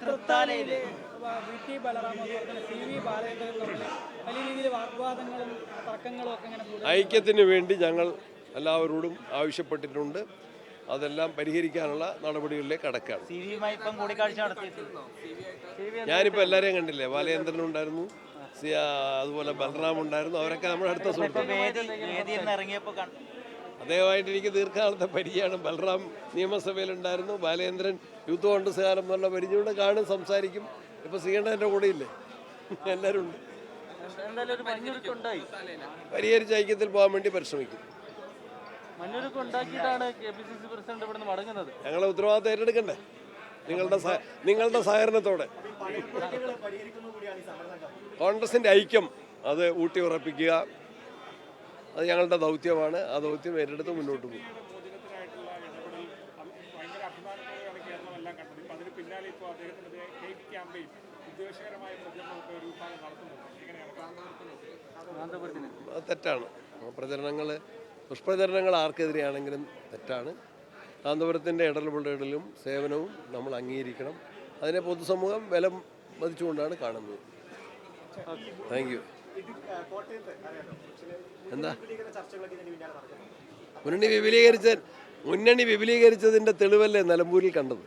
തൃത്താലയിൽ. V T Balaram അതുപോലെ തന്നെ C V Balachandran വലിയ രീതിയിൽ വാഗ്വാദങ്ങളും തർക്കങ്ങളും ഒക്കെ ഇങ്ങനെ കൂടുതൽ ഐക്യത്തിന് വേണ്ടി ഞങ്ങൾ എല്ലാവരോടും ആവശ്യപ്പെട്ടിട്ടുണ്ട്. അതെല്ലാം പരിഹരിക്കാനുള്ള നടപടികളിലേക്ക് നടത്തിയിട്ടുണ്ടോ? ഞാനിപ്പോൾ എല്ലാവരെയും കണ്ടില്ലേ? ബാലചന്ദ്രൻ ഉണ്ടായിരുന്നു സി- ആ, അതുപോലെ ബലറാം ഉണ്ടായിരുന്നു. അവരൊക്കെ നമ്മുടെ അടുത്ത ഇപ്പൊ അദ്ദേഹമായിട്ട് എനിക്ക് ദീർഘകാലത്തെ പരിചയമാണ്. ബലറാം നിയമസഭയിലുണ്ടായിരുന്നു. ബാലേന്ദ്രൻ യൂത്ത് കോൺഗ്രസ് കാലം എന്നുള്ള പരിചയമുണ്ട് കാണും സംസാരിക്കും. ഇപ്പോൾ ശ്രീകണ്ഠൻ എന്റെ കൂടെ ഇല്ലേ എല്ലാവരും ഉണ്ട് പരിഹരിച്ച് ഐക്യത്തിൽ പോകാൻ വേണ്ടി പരിശ്രമിക്കും. ഞങ്ങളെ ഉത്തരവാദിത്തം ഏറ്റെടുക്കണ്ടേ? നിങ്ങളുടെ സഹ- നിങ്ങളുടെ സഹകരണത്തോടെ. കോൺഗ്രസിന്റെ ഐക്യം അത് ഊട്ടി ഉറപ്പിക്കുക അത് ഞങ്ങളുടെ ദൗത്യമാണ്. ആ ദൗത്യം ഏറ്റെടുത്ത് മുന്നോട്ട് പോകും. തെറ്റാണ്. പ്രചരണങ്ങൾ ദുഷ്പ്രചരണങ്ങൾ ആർക്കെതിരെയാണെങ്കിലും തെറ്റാണ്. കാന്തപുരത്തിന്റെ ഇടപെടലും സേവനവും നമ്മൾ അംഗീകരിക്കണം. അതിനെ പൊതുസമൂഹം വില മതിച്ചുകൊണ്ടാണ് കാണുന്നത്. താങ്ക് യു എന്താ? മുന്നണി വിപുലീകരിച്ച മുന്നണി വിപുലീകരിച്ചതിന്റെ തെളിവല്ലേ നിലമ്പൂരിൽ കണ്ടത്?